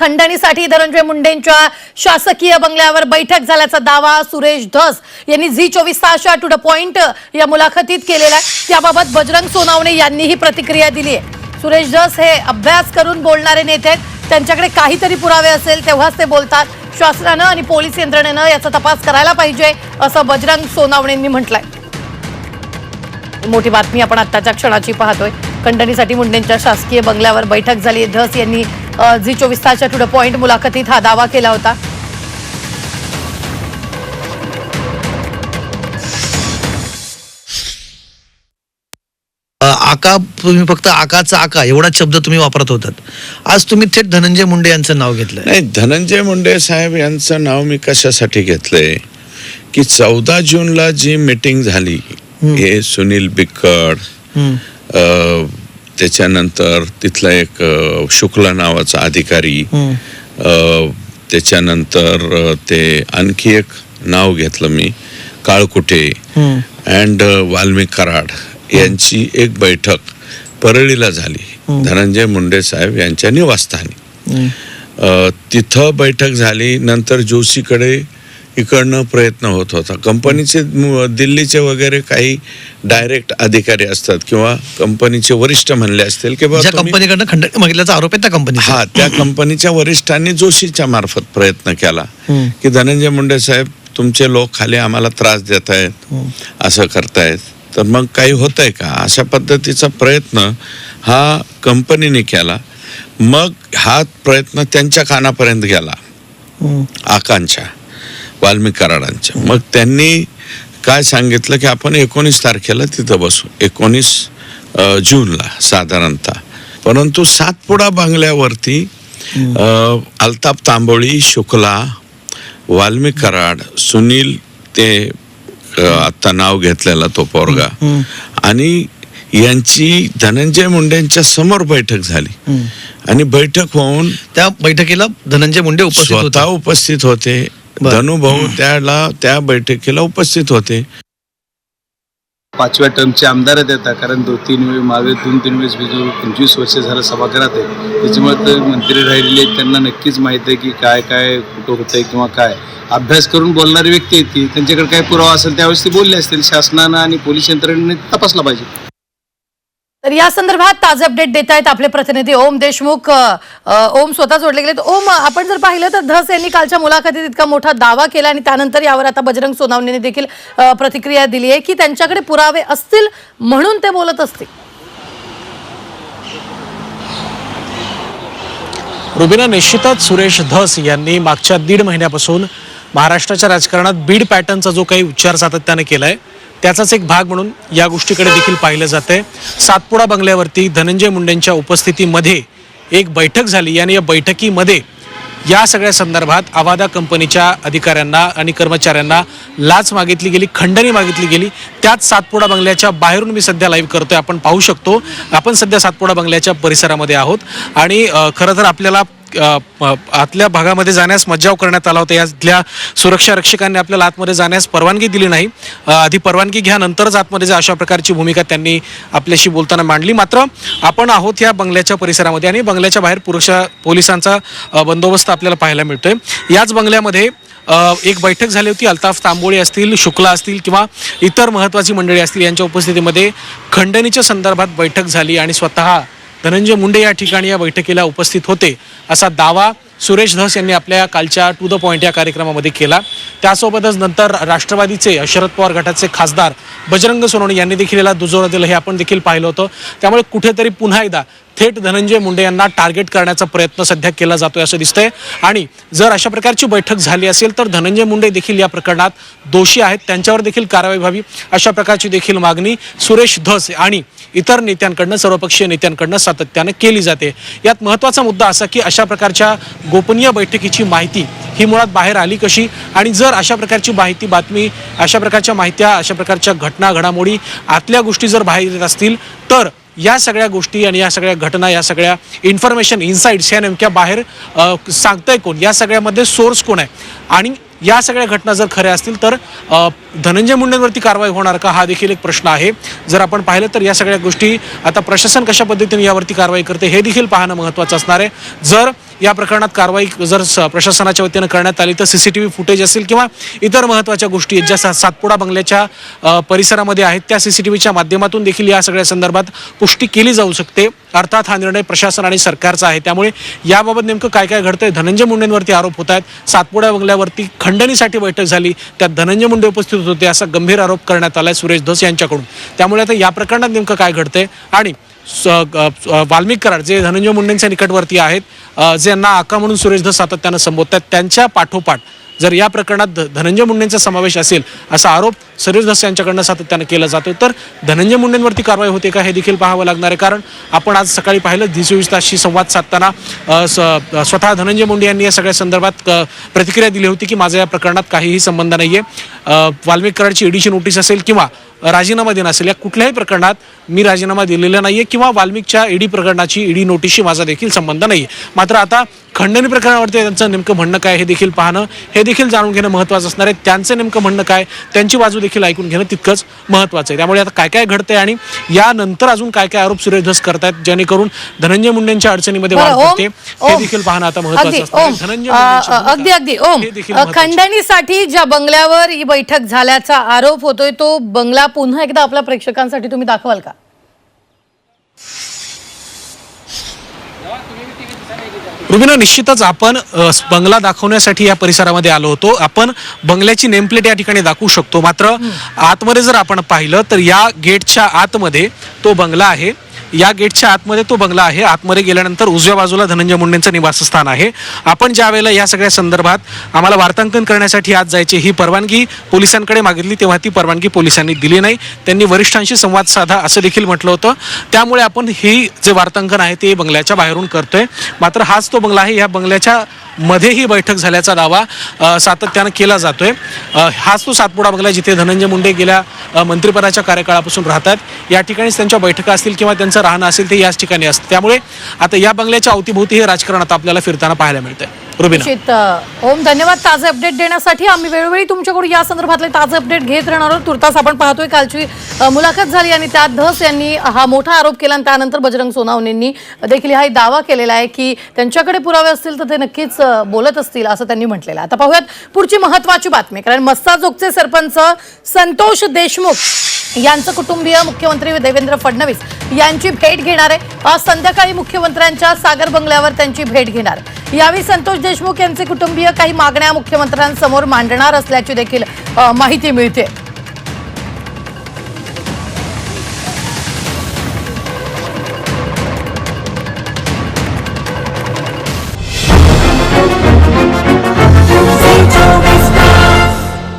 खंडणीसाठी धनंजय मुंडेंच्या शासकीय बंगल्यावर बैठक झाल्याचा दावा सुरेश धस यांनी झी चोवीस तासच्या टू द पॉइंट या मुलाखतीत केलेला आहे. त्याबाबत बजरंग सोनावणे यांनीही प्रतिक्रिया दिली आहे. सुरेश धस हे अभ्यास करून बोलणारे नेते आहेत. त्यांच्याकडे काहीतरी पुरावे असेल तेव्हाच ते बोलतात. शासनानं आणि पोलीस यंत्रणेनं याचा तपास करायला पाहिजे असं बजरंग सोनावणेंनी म्हटलंय. मोठी बातमी आपण आत्ताच्या क्षणाची पाहतोय. खंडणीसाठी मुंडेंच्या शासकीय बंगल्यावर बैठक झाली. धस यांनी झी चोवीस तासच्या टू द पॉइंट मुलाखतीत हा दावा केला होता. अ, आका तुम्ही फक्त आकाचा आका एवढाच शब्द तुम्ही वापरत होतात. आज तुम्ही थेट धनंजय मुंडे यांचं नाव घेतलंय. नाही धनंजय मुंडे साहेब यांचं नाव मी कशासाठी घेतलंय? की चौदा जूनला जी मीटिंग झाली हे सुनील बिक्कड त्याच्यानंतर तिथला एक शुक्ला नावाचा अधिकारी त्याच्यानंतर ते आणखी एक नाव घेतलं मी काळकुटे. अँड वाल्मिक कराड यांची एक बैठक परळीला झाली. धनंजय मुंडे साहेब यांच्या निवासस्थानी. तिथं बैठक झाली. नंतर जोशीकडे इकडनं प्रयत्न होत होता. कंपनीचे दिल्लीचे वगैरे काही डायरेक्ट अधिकारी असतात किंवा कंपनीचे वरिष्ठ म्हणले असतील की बा ज्या तुम्ही- कंपनीकडनं खंडणी मागितल्याचा आरोप आहे त्या कंपनी हा त्या कंपनीच्या वरिष्ठांनी जोशीच्या मार्फत प्रयत्न केला. की धनंजय मुंडे साहेब तुमचे लोक खाली आम्हाला त्रास देत आहेत असं करतायत. तर मग काही होत आहे का? अशा पद्धतीचा प्रयत्न हा कंपनीने केला. मग हा प्रयत्न त्यांच्या कानापर्यंत गेला. आकांच्या वाल्मिक कराडांच्या मग त्यांनी काय सांगितलं की आपण एकोणीस तारखेला तिथं बसू. एकोणीस जूनला साधारणतः. परंतु सातपुडा बंगल्यावरती अ, अल्ताफ तांबोळी शुक्ला वाल्मिक कराड सुनील ते अ, आता नाव घेतलेला तो पोरगा. आणि यांची धनंजय मुंडेंच्या समोर बैठक झाली. आणि बैठक होऊन त्या बैठकीला धनंजय मुंडे उपस्थित स्वतः उपस्थित होते. धनुभाऊ त्याला त्या बैठकीला उपस्थित होते. पाचव्या टर्मचे आमदारच येतात कारण दोन तीन वेळ मागे दोन तीन वेळेस मी जो पंचवीस वर्ष झालं सभागृहात आहे. त्याच्यामुळे ते मंत्री राहिलेले आहेत त्यांना नक्कीच माहिती आहे की काय काय कुठं होतंय किंवा काय. अभ्यास करून बोलणारी व्यक्ती आहे ती. त्यांच्याकडे काय पुरावा असेल त्यावेळेस ते बोलले असतील. शासनानं आणि पोलीस यंत्रणेने तपासला पाहिजे. तर या संदर्भात ताजे अपडेट देत आहेत आपले प्रतिनिधी ओम देशमुख. ओम स्वतः जोडले गेलेत. ओम आपण जर पाहिलं तर धस यांनी कालच्या मुलाखतीत इतका मोठा दावा केला आणि त्यानंतर यावर आता बजरंग सोनावणेने देखील प्रतिक्रिया दिली आहे की त्यांच्याकडे पुरावे असतील म्हणून ते बोलत असतील. रुबिना निश्चितच सुरेश धस यांनी मागच्या दीड महिन्यापासून महाराष्ट्राच्या राजकारणात बीड पॅटर्नचा जो काही उच्चार सातत्याने केलाय त्याचाच एक भाग म्हणून या गोष्टीकडे देखील पाहिलं जात आहे सातपुडा बंगल्यावरती धनंजय मुंडेंच्या उपस्थितीमध्ये एक बैठक झाली. आणि या बैठकीमध्ये या सगळ्या संदर्भात आवादा कंपनीच्या अधिकाऱ्यांना आणि कर्मचाऱ्यांना लाच मागितली गेली खंडणी मागितली गेली. त्याच सातपुडा बंगल्याच्या बाहेरून मी सध्या लाईव्ह करतोय. आपण पाहू शकतो. आपण सध्या सातपुडा बंगल्याच्या परिसरामध्ये आहोत. आणि खरं तर आपल्याला आतल्या भागामध्ये जाण्यास मज्जाव करण्यात आला होता. यातल्या सुरक्षा रक्षकांनी आपल्याला आतमध्ये जाण्यास परवानगी दिली नाही. आधी परवानगी घ्या नंतरच आतमध्ये जा अशा प्रकारची भूमिका त्यांनी आपल्याशी बोलताना मांडली. मात्र आपण आहोत या बंगल्याच्या परिसरामध्ये आणि बंगल्याच्या बाहेर पुरुषा पोलिसांचा बंदोबस्त आपल्याला पाहायला मिळतोय. याच बंगल्यामध्ये एक बैठक झाली होती. अल्ताफ तांबोळे असतील शुक्ला असतील किंवा इतर महत्त्वाची मंडळी असतील यांच्या उपस्थितीमध्ये खंडणीच्या संदर्भात बैठक झाली आणि स्वतः धनंजय मुंडे या ठिकाणी या बैठकीला उपस्थित होते असा दावा सुरेश धस यांनी आपल्या कालच्या टू द पॉईंट या कार्यक्रमामध्ये केला. त्यासोबतच नंतर राष्ट्रवादीचे शरद पवार गटाचे खासदार बजरंग सोनवणे यांनी देखील याला दुजोरा दिलं हे आपण देखील पाहिलं होतं. त्यामुळे कुठेतरी पुन्हा एकदा थेट धनंजय मुंडे यांना टार्गेट करण्याचा प्रयत्न सध्या केला जातोय असं दिसतंय. आणि जर अशा प्रकारची बैठक झाली असेल तर धनंजय मुंडे देखील या प्रकरणात दोषी आहेत. त्यांच्यावर देखील कारवाई व्हावी अशा प्रकारची देखील मागणी सुरेश धस आणि इतर नेत्यांकडनं सर्वपक्षीय नेत्यांकडनं सातत्यानं केली जाते. यात महत्त्वाचा मुद्दा असा की अशा प्रकारच्या गोपनीय बैठकीची माहिती ही मुळात बाहेर आली कशी? आणि जर अशा प्रकारची माहिती बातमी अशा प्रकारच्या माहित्या अशा प्रकारच्या घटना घडामोडी आतल्या गोष्टी जर बाहेर येत असतील तर या सगळ्या गोष्टी आणि या सगळ्या घटना या सगळ्या इन्फॉर्मेशन इन्साईट्स ह्या नेमक्या बाहेर अ, सांगताय कोण? या सगळ्यामध्ये सोर्स कोण आहे? आणि या सगळ्या घटना जर खऱ्या असतील तर धनंजय मुंडेंवरती कारवाई होणार का? हा देखील एक प्रश्न आहे. जर आपण पाहिलं तर या सगळ्या गोष्टी आता प्रशासन कशा पद्धतीने यावरती कारवाई करते हे देखील पाहणं महत्त्वाचं असणार आहे. जर या प्रकरणात कारवाई जर स- प्रशासनाच्या वतीनं करण्यात आली तर C C T V footage असेल किंवा इतर महत्त्वाच्या गोष्टी आहेत ज्या सा- सातपुडा बंगल्याच्या परिसरामध्ये आहेत त्या सी सी टी व्हीच्या माध्यमातून देखील या सगळ्या संदर्भात पुष्टी केली जाऊ शकते. अर्थात हा निर्णय प्रशासन आणि सरकारचा आहे. त्यामुळे याबाबत नेमकं काय काय घडतंय? धनंजय मुंडेंवरती आरोप होत आहेत सातपुडा बंगल्यावरती खंडणीसाठी बैठक झाली त्यात धनंजय मुंडे उपस्थित होते असा गंभीर आरोप करण्यात आलाय सुरेश धस यांच्याकडून. त्यामुळे आता या प्रकरणात नेमकं काय घडतंय? आणि स- वाल्मिक कराड जे धनंजय मुंडेंच्या निकटवर्ती आहेत ज्यांना आका म्हणून सुरेश धस सातत्यानं संबोधतात त्यांच्या पाठोपाठ जर या प्रकरणात धनंजय मुंडेंचा समावेश असेल असा आरोप सरोज धस यांच्याकडनं सातत्यानं केला जातो तर धनंजय मुंडेंवरती कारवाई होते का हे देखील पाहावं लागणार आहे. कारण आपण आज सकाळी पाहिलं झी चोवीस तासशी संवाद साधताना स्वतः धनंजय मुंडे यांनी या सगळ्या संदर्भात प्रतिक्रिया दिली होती की माझा या प्रकरणात काहीही संबंध नाही आहे वाल्मिक कराडची ईडीची नोटीस असेल किंवा राजीनामा देणं असेल या कुठल्याही प्रकरणात मी राजीनामा दिलेला नाही आहे किंवा वाल्मिकच्या ईडी प्रकरणाची ईडी नोटीसशी माझा देखील संबंध नाही आहे मात्र आता खंडणी प्रकरणावरती त्यांचं नेमकं म्हणणं काय हे देखील पाहणं हे देखील जाणून घेणं महत्त्वाचं असणार आहे त्यांचं नेमकं म्हणणं काय त्यांची बाजू देखील ऐकून घेणं तितकंच महत्त्वाचं आहे त्यामुळे आता काय काय घडतंय आणि यानंतर अजून काय काय आरोप सुरेश धस करतायत जेणेकरून धनंजय मुंडेंच्या अडचणीमध्ये वाढ होते हे. देखील पाहणं आता महत्त्वाचं. ओम धनंजय अगदी अगदी ओम. खंडणीसाठी ज्या बंगल्यावर ही बैठक झाल्याचा आरोप होतोय तो बंगला पुन्हा एकदा आपल्या प्रेक्षकांसाठी तुम्ही दाखवाल का रुबिना निश्चितच आपण बंगला दाखवण्यासाठी या परिसरामध्ये आलो होतो. आपण बंगल्याची नेमप्लेट या ठिकाणी दाखवू शकतो. मात्र आतमध्ये जर आपण पाहिलं तर या गेटच्या आतमध्ये तो बंगला आहे. या गेटच्या आतमध्ये तो बंगला आहे. आतमध्ये गेल्यानंतर उजव्या बाजूला धनंजय मुंडेंचं निवासस्थान आहे. आपण ज्या वेळेला या सगळ्या संदर्भात आम्हाला वार्तांकन करण्यासाठी आज जायची ही परवानगी पोलिसांकडे मागितली तेव्हा ती परवानगी पोलिसांनी दिली नाही. त्यांनी वरिष्ठांशी संवाद साधा असं देखील म्हटलं होतं. त्यामुळे आपण ही जे वार्तांकन आहे ते बंगल्याच्या बाहेरून करतोय. मात्र हाच तो बंगला आहे. या बंगल्याच्या मध्ये ही बैठक झाल्याचा दावा सातत्यानं केला जातोय. हाच तो सातपुडा बंगला जिथे धनंजय मुंडे गेल्या मंत्रिपदाच्या कार्यकाळापासून राहतात. या ठिकाणीच त्यांच्या बैठका असतील किंवा त्यांचा राहणं असेल ते याच ठिकाणी असतं. त्यामुळे आता या बंगल्याच्या अवतीभोवती हे राजकारण आता आपल्याला फिरताना पाहायला मिळतंय. निश्चित ओम धन्यवाद ताजे अपडेट देण्यासाठी. आम्ही वेळोवेळी तुमच्याकडून या संदर्भातले ताजे अपडेट घेत राहणार आहोत. तुर्तास आपण पाहतोय कालची मुलाखत झाली आणि त्यात धस यांनी हा मोठा आरोप केला आणि त्यानंतर बजरंग सोनावणेंनी देखील हा दावा केलेला आहे की त्यांच्याकडे पुरावे असतील तर ते नक्कीच बोलत असतील असं त्यांनी म्हटलेलं आहे. आता पाहूयात पुढची महत्वाची बातमी कारण मस्ताजोगचे सरपंच संतोष देशमुख यांचं कुटुंबीय मुख्यमंत्री देवेंद्र फडणवीस यांची भेट घेणार आहे. आज संध्याकाळी मुख्यमंत्र्यांच्या सागर बंगल्यावर त्यांची भेट घेणार. यावेळी संतोष देशमुख यांचे कुटुंबीय काही मागण्या मुख्यमंत्र्यांसमोर मांडणार असल्याची देखील माहिती मिळते